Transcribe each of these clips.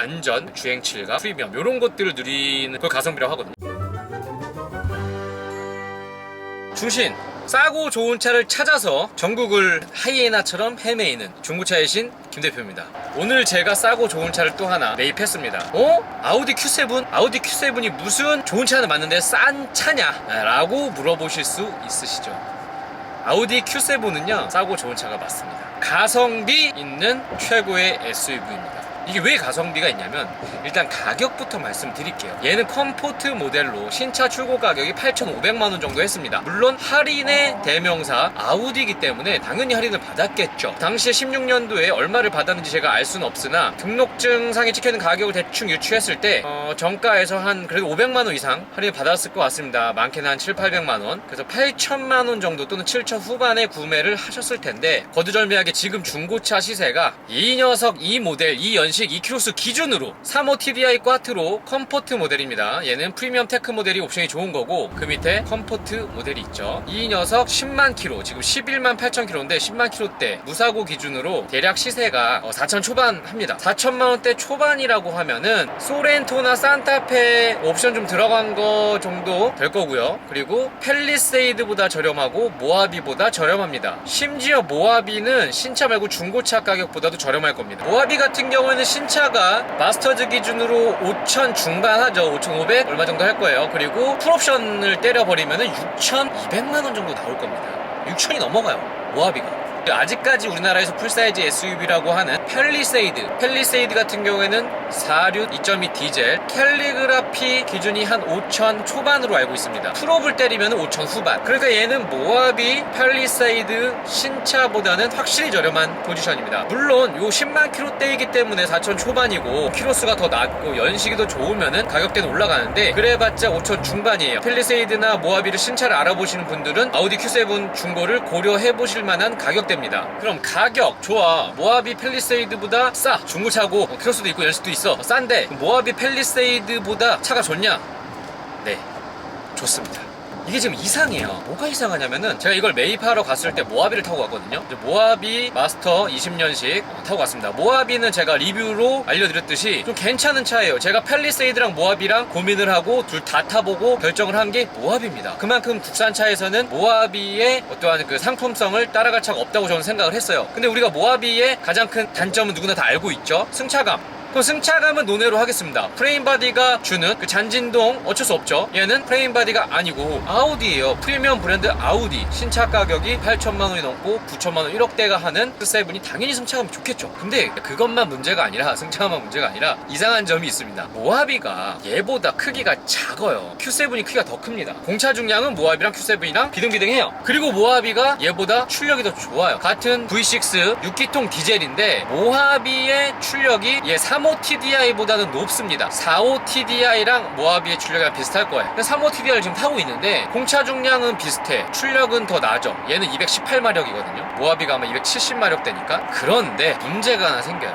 안전, 주행 질감, 프리미엄 이런 것들을 누리는 걸 가성비라고 하거든요. 중신 싸고 좋은 차를 찾아서 전국을 하이에나처럼 헤매이는 중고차의 신 김대표입니다. 오늘 제가 싸고 좋은 차를 또 하나 매입했습니다. 어? 아우디 Q7? 아우디 Q7이 무슨 좋은 차는 맞는데 싼 차냐? 라고 물어보실 수 있으시죠. 아우디 Q7은요 싸고 좋은 차가 맞습니다. 가성비 있는 최고의 SUV입니다. 이게 왜 가성비가 있냐면 일단 가격부터 말씀드릴게요. 얘는 컴포트 모델로 신차 출고 가격이 8,500만 원 정도 했습니다. 물론 할인의 대명사 아우디이기 때문에 당연히 할인을 받았겠죠. 당시에 16년도에 얼마를 받았는지 제가 알 수는 없으나 등록증상에 찍혀있는 가격을 대충 유추했을 때 어, 정가에서 한 그래도 500만 원 이상 할인 받았을 것 같습니다. 많게는 한 7, 800만 원. 그래서 8천만 원 정도 또는 7천 후반에 구매를 하셨을 텐데 거두절미하게 지금 중고차 시세가 이 녀석 이 모델 이 연식 이 키로수 기준으로 35 TDI 꽈트로 컴포트 모델입니다. 얘는 프리미엄 테크 모델이 옵션이 좋은 거고 그 밑에 컴포트 모델이 있죠. 이 녀석 10만 킬로 지금 11만 8천 킬로인데 10만 킬로대 무사고 기준으로 대략 시세가 4천 초반 합니다. 4천만 원대 초반이라고 하면은 소렌토나 산타페 옵션 좀 들어간 거 정도 될 거고요. 그리고 펠리세이드보다 저렴하고 모하비보다 저렴합니다. 심지어 모하비는 신차 말고 중고차 가격보다도 저렴할 겁니다. 모하비 같은 경우 에는 신차가 마스터즈 기준으로 5천 중반 하죠. 5,500 얼마 정도 할 거예요. 그리고 풀옵션을 때려버리면 6,200만 원 정도 나올 겁니다. 6천이 넘어가요. 모하비가. 아직까지 우리나라에서 풀사이즈 SUV라고 하는 펠리세이드. 펠리세이드 같은 경우에는 4륜 2.2 디젤 캘리그라피 기준이 한 5천 초반으로 알고 있습니다. 풀업을 때리면 5천 후반. 그러니까 얘는 모하비 펠리세이드 신차보다는 확실히 저렴한 포지션입니다. 물론 요 10만 킬로대이기 때문에 4천 초반이고 키로수가 더 낮고 연식이 더 좋으면은 가격대는 올라가는데 그래봤자 5천 중반이에요. 펠리세이드나 모하비를 신차를 알아보시는 분들은 아우디 Q7 중고를 고려해 보실 만한 가격 대 됩니다. 그럼 가격 좋아. 모하비 펠리세이드보다 싸. 중고차고 어, 키로수도 있고 연식도 있어. 어, 싼데 모하비 펠리세이드보다 차가 좋냐? 네, 좋습니다. 이게 지금 이상해요. 뭐가 이상하냐면은 제가 이걸 매입하러 갔을 때 모하비를 타고 갔거든요. 모하비 마스터 20년식 타고 갔습니다. 모하비는 제가 리뷰로 알려드렸듯이 좀 괜찮은 차예요. 제가 펠리세이드랑 모하비랑 고민을 하고 둘 다 타보고 결정을 한 게 모하비입니다. 그만큼 국산 차에서는 모하비의 어떠한 그 상품성을 따라갈 차가 없다고 저는 생각을 했어요. 근데 우리가 모하비의 가장 큰 단점은 누구나 다 알고 있죠. 승차감. 그 승차감은 논외로 하겠습니다. 프레임 바디가 주는 그 잔진동 어쩔 수 없죠. 얘는 프레임 바디가 아니고 아우디예요. 프리미엄 브랜드 아우디. 신차 가격이 8천만 원이 넘고 9천만 원 1억대가 하는 그 세븐이 당연히 승차감이 좋겠죠. 근데 그것만 문제가 아니라 승차감만 문제가 아니라 이상한 점이 있습니다. 모하비가 얘보다 크기가 작아요. Q7이 크기가 더 큽니다. 공차 중량은 모하비랑 Q7이랑 비등비등해요. 그리고 모하비가 얘보다 출력이 더 좋아요. 같은 V6 6기통 디젤인데 모하비의 출력이 얘 35TDI보다는 높습니다. 45TDI랑 모하비의 출력이랑 비슷할 거예요. 35TDI를 지금 타고 있는데 공차 중량은 비슷해. 출력은 더 낮아. 얘는 218마력이거든요. 모하비가 아마 270마력 되니까. 그런데 문제가 하나 생겨요.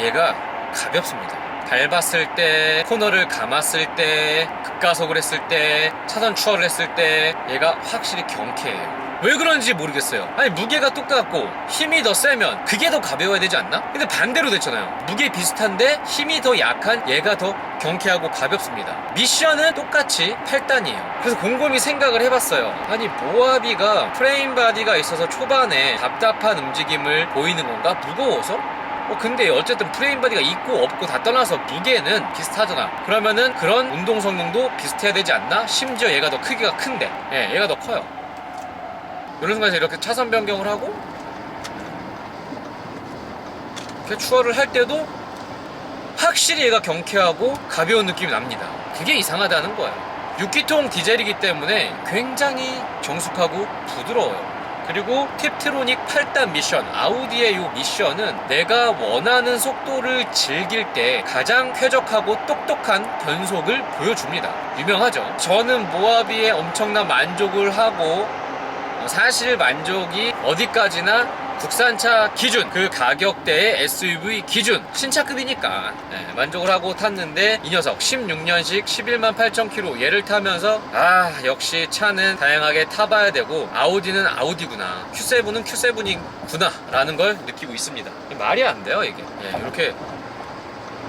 얘가 가볍습니다. 밟았을 때 코너를 감았을 때 극가속을 했을 때 차선 추월을 했을 때 얘가 확실히 경쾌해요. 왜 그런지 모르겠어요. 아니 무게가 똑같고 힘이 더 세면 그게 더 가벼워야 되지 않나? 근데 반대로 됐잖아요. 무게 비슷한데 힘이 더 약한 얘가 더 경쾌하고 가볍습니다. 미션은 똑같이 8단이에요. 그래서 곰곰이 생각을 해봤어요. 아니 모하비가 프레임 바디가 있어서 초반에 답답한 움직임을 보이는 건가? 무거워서? 어 근데 어쨌든 프레임 바디가 있고 없고 다 떠나서 무게는 비슷하잖아 그러면은 그런 운동 성능도 비슷해야 되지 않나? 심지어 얘가 더 크기가 큰데 예, 얘가 더 커요 이런 순간에서 이렇게 차선 변경을 하고 이렇게 추월을 할 때도 확실히 얘가 경쾌하고 가벼운 느낌이 납니다. 그게 이상하다는 거예요. 6기통 디젤이기 때문에 굉장히 정숙하고 부드러워요. 그리고 팁트로닉 8단 미션 아우디의 이 미션은 내가 원하는 속도를 즐길 때 가장 쾌적하고 똑똑한 변속을 보여줍니다. 유명하죠? 저는 모하비에 엄청난 만족을 하고 사실 만족이 어디까지나 국산차 기준 그 가격대의 SUV 기준 신차급이니까. 네, 만족을 하고 tas는데 이 녀석 16년식 11만 8천 킬로 얘를 타면서 아 역시 차는 다양하게 타봐야 되고 아우디는 아우디구나 Q7은 Q7이구나 라는 걸 느끼고 있습니다. 말이 안 돼요 이게. 네, 이렇게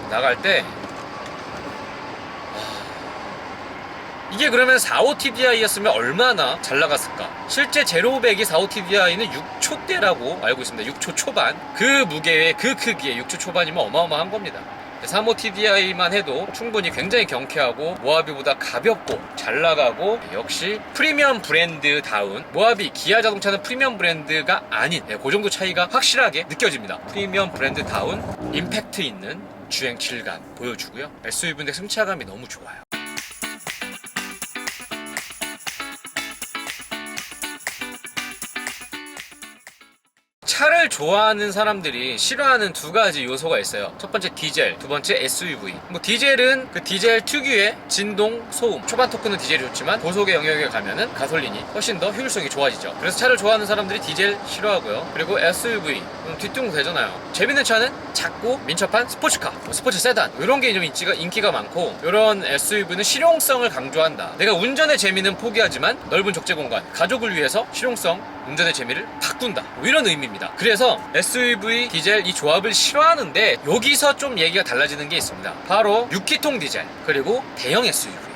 나갈 때 이게 그러면 45TDI였으면 얼마나 잘 나갔을까? 실제 제로백이 45TDI는 6초대라고 알고 있습니다. 6초 초반. 그 무게에 그 크기에 6초 초반이면 어마어마한 겁니다. 35TDI만 해도 충분히 굉장히 경쾌하고 모하비보다 가볍고 잘 나가고 역시 프리미엄 브랜드다운 모하비 기아 자동차는 프리미엄 브랜드가 아닌 네, 그 정도 차이가 확실하게 느껴집니다. 프리미엄 브랜드다운 임팩트 있는 주행 질감 보여주고요. SUV인데 승차감이 너무 좋아요. 차를 좋아하는 사람들이 싫어하는 두 가지 요소가 있어요. 첫 번째 디젤, 두 번째 SUV. 뭐 디젤은 그 디젤 특유의 진동, 소음. 초반 토크는 디젤이 좋지만 고속의 영역에 가면은 가솔린이 훨씬 더 효율성이 좋아지죠. 그래서 차를 좋아하는 사람들이 디젤 싫어하고요. 그리고 SUV 음, 뒤뚱 되잖아요. 재밌는 차는 작고 민첩한 스포츠카, 뭐 스포츠 세단 이런 게 좀 인기가 인기가 많고 이런 SUV는 실용성을 강조한다. 내가 운전의 재미는 포기하지만 넓은 적재 공간, 가족을 위해서 실용성 운전의 재미를 바꾼다. 뭐 이런 의미입니다. 그래서 SUV 디젤 이 조합을 싫어하는데 여기서 좀 얘기가 달라지는 게 있습니다. 바로 6기통 디젤 그리고 대형 SUV.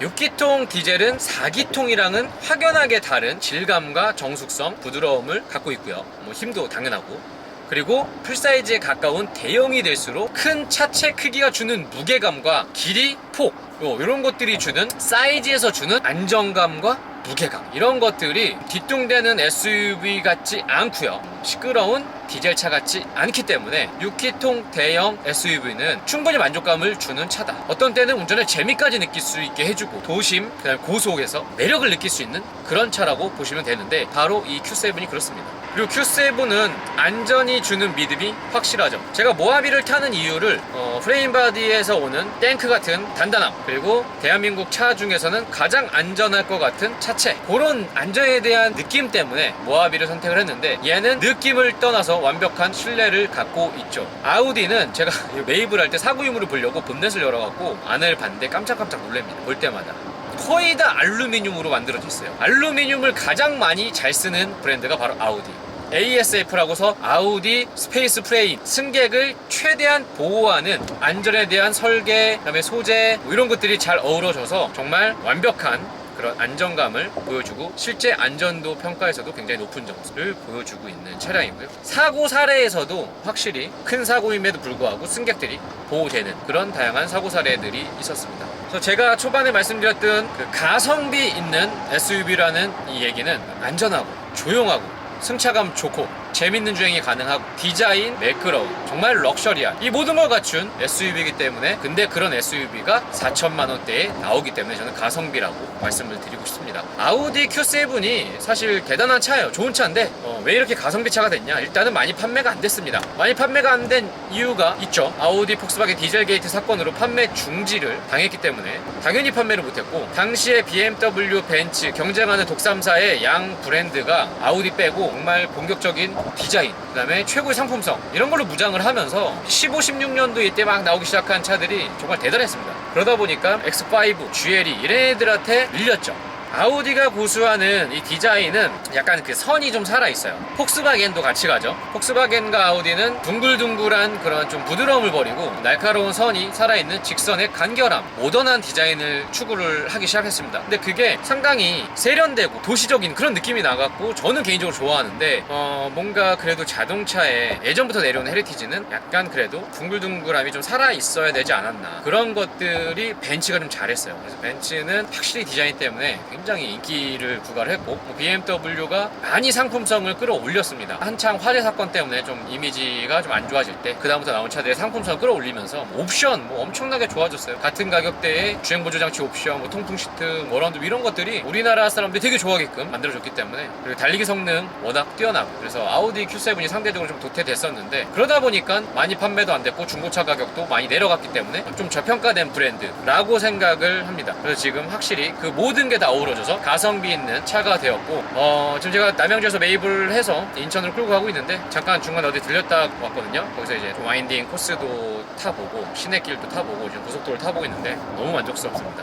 6기통 디젤은 4기통이랑은 확연하게 다른 질감과 정숙성, 부드러움을 갖고 있고요. 뭐 힘도 당연하고. 그리고 풀사이즈에 가까운 대형이 될수록 큰 차체 크기가 주는 무게감과 길이, 폭, 이런 것들이 주는 사이즈에서 주는 안정감과 무게감 이런 것들이 뒤뚱대는 SUV 같지 않고요. 시끄러운 디젤차 같지 않기 때문에 6기통 대형 SUV는 충분히 만족감을 주는 차다. 어떤 때는 운전의 재미까지 느낄 수 있게 해주고 도심 그다음 고속에서 매력을 느낄 수 있는 그런 차라고 보시면 되는데 바로 이 Q7이 그렇습니다. 그리고 Q7은 안전이 주는 믿음이 확실하죠. 제가 모하비를 타는 이유를 어, 프레임 바디에서 오는 탱크 같은 단단함 그리고 대한민국 차 중에서는 가장 안전할 것 같은 차체 그런 안전에 대한 느낌 때문에 모하비를 선택을 했는데 얘는 느낌을 떠나서 완벽한 신뢰를 갖고 있죠. 아우디는 제가 매입을 할 때 사고 유무를 보려고 본넷을 열어갖고 안을 봤는데 깜짝깜짝 놀랍니다. 볼 때마다. 거의 다 알루미늄으로 만들어져 있어요. 알루미늄을 가장 많이 잘 쓰는 브랜드가 바로 아우디. ASF라고서 아우디 스페이스 프레임 승객을 최대한 보호하는 안전에 대한 설계, 그다음에 소재 뭐 이런 것들이 잘 어우러져서 정말 완벽한 그런 안정감을 보여주고 실제 안전도 평가에서도 굉장히 높은 점수를 보여주고 있는 차량이고요. 사고 사례에서도 확실히 큰 사고임에도 불구하고 승객들이 보호되는 그런 다양한 사고 사례들이 있었습니다. 그래서 제가 초반에 말씀드렸던 그 가성비 있는 SUV라는 이 얘기는 안전하고 조용하고 승차감 좋고 재밌는 주행이 가능하고 디자인 매끄러운 정말 럭셔리한 이 모든 걸 갖춘 SUV이기 때문에 근데 그런 SUV가 4천만 원대에 나오기 때문에 저는 가성비라고 말씀을 드리고 싶습니다. 아우디 Q7이 사실 대단한 차예요. 좋은 차인데 어, 왜 이렇게 가성비 차가 됐냐? 일단은 많이 판매가 안 됐습니다. 많이 판매가 안 된 이유가 있죠. 아우디 폭스바겐 디젤 게이트 사건으로 판매 중지를 당했기 때문에 당연히 판매를 못했고 당시에 BMW 벤츠 경쟁하는 독삼사의 양 브랜드가 아우디 빼고 정말 본격적인 디자인, 그 다음에 최고의 상품성 이런 걸로 무장을 하면서 15, 16년도 이때 막 나오기 시작한 차들이 정말 대단했습니다. 그러다 보니까 X5, GLE 이런 애들한테 밀렸죠. 아우디가 고수하는 이 디자인은 약간 그 선이 좀 살아있어요. 폭스바겐도 같이 가죠. 폭스바겐과 아우디는 둥글둥글한 그런 좀 부드러움을 버리고 날카로운 선이 살아있는 직선의 간결함, 모던한 디자인을 추구를 하기 시작했습니다. 근데 그게 상당히 세련되고 도시적인 그런 느낌이 나갔고 저는 개인적으로 좋아하는데 어, 뭔가 그래도 자동차에 예전부터 내려온 헤리티지는 약간 그래도 둥글둥글함이 좀 살아있어야 되지 않았나 그런 것들이 벤츠가 좀 잘했어요. 그래서 벤츠는 확실히 디자인 때문에 굉장히 인기를 부과를 했고 뭐 BMW가 많이 상품성을 끌어올렸습니다. 한창 화재 사건 때문에 좀 이미지가 좀 안 좋아질 때 그다음부터 나온 차들의 상품성을 끌어올리면서 뭐 옵션 뭐 엄청나게 좋아졌어요. 같은 가격대에 주행 보조 장치 옵션, 뭐 통풍 시트, 워런드 이런 것들이 우리나라 사람들이 되게 좋아하게끔 만들어줬기 때문에 그리고 달리기 성능 워낙 뛰어나고 그래서 아우디 Q7이 상대적으로 좀 도태됐었는데 그러다 보니까 많이 판매도 안 됐고 중고차 가격도 많이 내려갔기 때문에 좀 저평가된 브랜드라고 생각을 합니다. 그래서 지금 확실히 그 모든 게 다 어우러 져서 가성비 있는 차가 되었고 어, 지금 제가 남양주에서 매입을 해서 인천으로 끌고 가고 있는데 잠깐 중간에 어디 들렸다 왔거든요. 거기서 이제 좀 와인딩 코스도 타보고 시내길도 타보고 지금 고속도로를 타보고 있는데 너무 만족스럽습니다.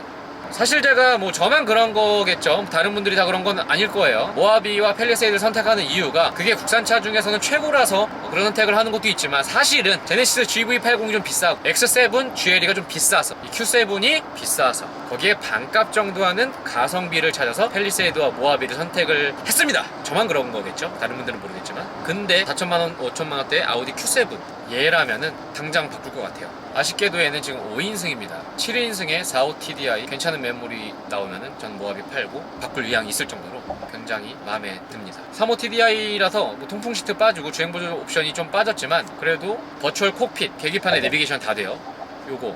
사실 제가 뭐 저만 그런 거겠죠. 다른 분들이 다 그런 건 아닐 거예요. 모하비와 펠리세이드를 선택하는 이유가 그게 국산차 중에서는 최고라서 그런 선택을 하는 것도 있지만 사실은 제네시스 GV80이 좀 비싸고 X7 GLE가 좀 비싸서 이 Q7이 비싸서 거기에 반값 정도 하는 가성비를 찾아서 펠리세이드와 모하비를 선택을 했습니다. 저만 그런 거겠죠. 다른 분들은 모르겠지만. 근데 4천만 원, 5천만 원대 아우디 Q7 얘라면은 당장 바꿀 것 같아요. 아쉽게도 얘는 지금 5인승입니다. 7인승에 45 TDI 괜찮은 메모리 나오면은 전 모하비 팔고 바꿀 의향이 있을 정도로 굉장히 마음에 듭니다. 35 TDI라서 뭐 통풍 시트 빠지고 주행 보조 옵션이 좀 빠졌지만 그래도 버추얼 콕핏 계기판에 내비게이션 다 돼요. 요거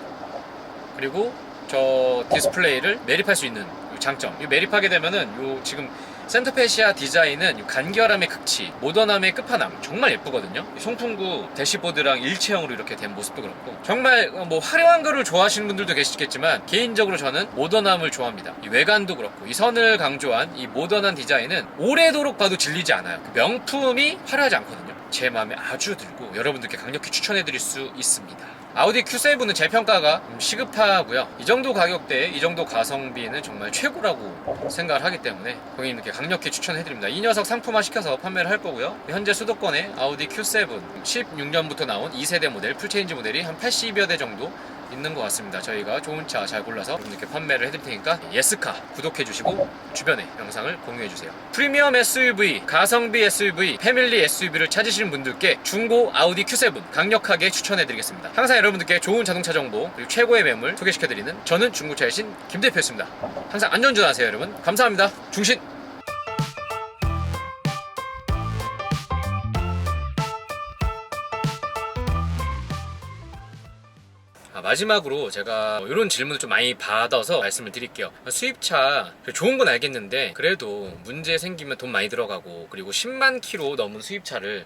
그리고 저 디스플레이를 매립할 수 있는 요 장점. 이 매립하게 되면은 요 지금 센터페시아 디자인은 요 간결함의 극치, 모던함의 끝판왕 정말 예쁘거든요. 이 송풍구 대시보드랑 일체형으로 이렇게 된 모습도 그렇고 정말 뭐 화려한 거를 좋아하시는 분들도 계시겠지만 개인적으로 저는 모던함을 좋아합니다. 이 외관도 그렇고 이 선을 강조한 이 모던한 디자인은 오래도록 봐도 질리지 않아요. 그 명품이 화려하지 않거든요. 제 마음에 아주 들고 여러분들께 강력히 추천해드릴 수 있습니다. 아우디 Q7은 제 평가가 좀 시급하고요. 이 정도 가격대에 이 정도 가성비는 정말 최고라고 생각을 하기 때문에 고객님께 강력히 추천해드립니다. 이 녀석 상품화 시켜서 판매를 할 거고요. 현재 수도권에 아우디 Q7 16년부터 나온 2세대 모델 풀체인지 모델이 한 80여 대 정도 있는 것 같습니다. 저희가 좋은 차 잘 골라서 여러분들께 판매를 해드릴 테니까 예스카 구독해주시고 주변에 영상을 공유해주세요. 프리미엄 SUV, 가성비 SUV, 패밀리 SUV를 찾으시는 분들께 중고 아우디 Q7 강력하게 추천해드리겠습니다. 항상 여러분들께 좋은 자동차 정보 그리고 최고의 매물 소개시켜드리는 저는 중고차의 신 김대표였습니다. 항상 안전운전하세요 여러분. 감사합니다. 중신! 마지막으로 제가 이런 질문을 좀 많이 받아서 말씀을 드릴게요. 수입차 좋은 건 알겠는데 그래도 문제 생기면 돈 많이 들어가고 그리고 10만 킬로 넘은 수입차를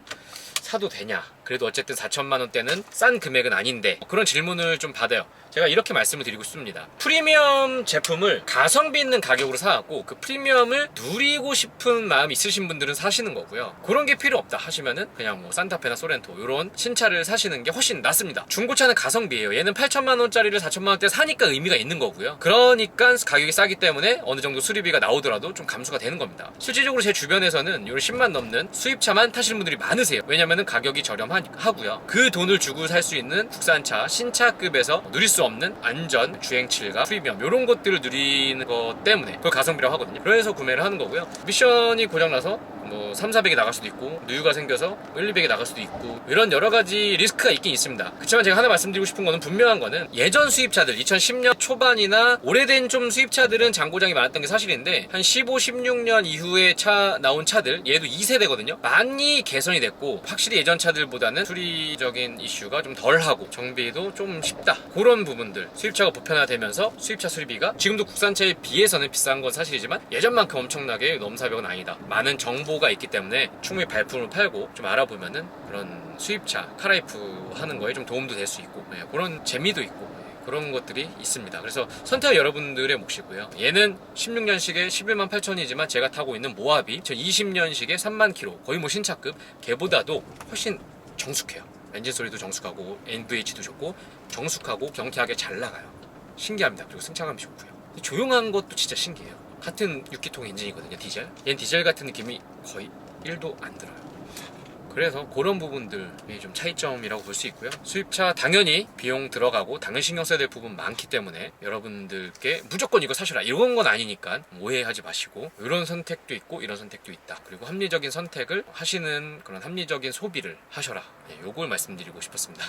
사도 되냐? 그래도 어쨌든 4천만 원대는 싼 금액은 아닌데 그런 질문을 좀 받아요. 제가 이렇게 말씀을 드리고 싶습니다. 프리미엄 제품을 가성비 있는 가격으로 사갖고 그 프리미엄을 누리고 싶은 마음 있으신 분들은 사시는 거고요. 그런 게 필요 없다 하시면은 그냥 뭐 산타페나 소렌토 이런 신차를 사시는 게 훨씬 낫습니다. 중고차는 가성비예요. 얘는 8천만 원짜리를 4천만 원대 사니까 의미가 있는 거고요. 그러니까 가격이 싸기 때문에 어느 정도 수리비가 나오더라도 좀 감수가 되는 겁니다. 실질적으로 제 주변에서는 이런 10만 넘는 수입차만 타시는 분들이 많으세요. 왜냐면은 가격이 저렴하 고요. 그 돈을 주고 살 수 있는 국산차 신차급에서 누릴 수 없는 안전, 주행질과 프리미엄 이런 것들을 누리는 것 때문에 그걸 가성비라고 하거든요. 그래서 구매를 하는 거고요. 미션이 고장나서 뭐 3, 400이 나갈 수도 있고 누유가 생겨서 1, 200이 나갈 수도 있고 이런 여러 가지 리스크가 있긴 있습니다. 그렇지만 제가 하나 말씀드리고 싶은 거는 분명한 거는 예전 수입차들 2010년 초반이나 오래된 좀 수입차들은 장고장이 많았던 게 사실인데 한 15, 16년 이후에 차 나온 차들 얘도 2세대거든요. 많이 개선이 됐고 확실히 예전 차들보다 는 수리적인 이슈가 좀 덜하고 정비도 좀 쉽다. 그런 부분들 수입차가 보편화되면서 수입차 수리비가 지금도 국산차에 비해서는 비싼 건 사실이지만 예전만큼 엄청나게 넘사벽은 아니다. 많은 정보가 있기 때문에 충분히 발품을 팔고 좀 알아보면은 그런 수입차 카라이프 하는 거에 좀 도움도 될 수 있고 네, 그런 재미도 있고 네, 그런 것들이 있습니다. 그래서 선택은 여러분들의 몫이고요. 얘는 16년식에 11만 8천이지만 제가 타고 있는 모하비 2020년식에 3만 킬로 거의 뭐 신차급 걔보다도 훨씬 정숙해요. 엔진 소리도 정숙하고 NVH도 좋고 정숙하고 경쾌하게 잘 나가요. 신기합니다. 그리고 승차감이 좋고요. 조용한 것도 진짜 신기해요. 같은 6기통 엔진이거든요, 디젤. 얘는 디젤 같은 느낌이 거의 1도 안 들어요. 그래서 그런 부분들이 좀 차이점이라고 볼 수 있고요. 수입차 당연히 비용 들어가고 당연 신경 써야 될 부분 많기 때문에 여러분들께 무조건 이거 사셔라 이런 건 아니니까 오해하지 마시고 이런 선택도 있고 이런 선택도 있다. 그리고 합리적인 선택을 하시는 그런 합리적인 소비를 하셔라. 예, 요걸 말씀드리고 싶었습니다.